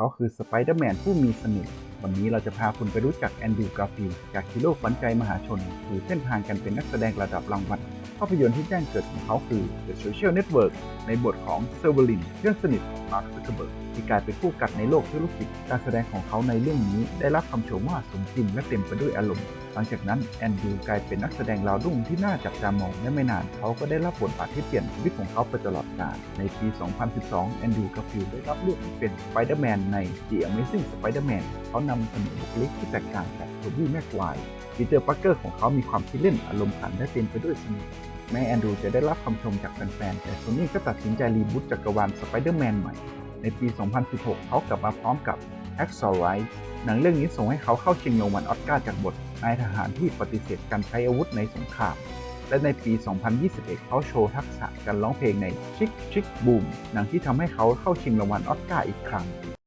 เขาคือสไปเดอร์แมนผู้มีเสน่ห์วันนี้เราจะพาคุณไปรู้จักแอนดรูกราฟิลจากฮีโร่ฝันใจมหาชนหรือเส้นทางการเป็นนักแสดงระดับรางวัลภาพยนตร์ที่แจ้งเกิดของเขาคือ The Social Network ในบทของเซอร์เวลินเพื่อนสนิทมาร์คซักเคเบิร์กที่กลายเป็นผู้กัดในโลกธุรกิจ การแสดงของเขาในเรื่องนี้ได้รับคำชมว่าสมจริงและเต็มไปด้วยอารมณ์ หลังจากนั้นแอนดรูกลายเป็นนักแสดงราวรุ่งที่น่าจับตามองและไม่นานเขาก็ได้รับบทบาทที่เปลี่ยนชีวิตของเขาไปตลอดกาล ในปี 2012 แอนดรูว์กาฟิลได้รับเลือกให้เป็นสไปเดอร์แมนใน The Amazing Spider-Man เขานำเสนอบุคลิกที่แตกต่างจากโทบี้แม็กไกวร์ปีเตอร์ปักเกอร์ของเขามีความคิดเล่นอารมณ์ขันและเต็มไปด้วยเสน่ห์ แม้แอนดรูว์จะได้รับคำชมจากแฟนๆ แต่โซนี่ก็ตัดสินใจรีบูตจักรวาลสไปเดอร์แมนใหม่ ในปี 2016 เขากลับมาพร้อมกับ a x o r i g h t หนังเรื่องนี้ส่งให้เขาเข้าชิงรางวัลออสการ์จากบทนายทหารที่ปฏิเสธการใช้อาวุธในสงคราม และในปี 2021 เขาโชว์ทักษะการร้องเพลงใน Chick Chick Boom หนังที่ทำให้เขาเข้าชิงรางวัลออสการ์อีกครั้ง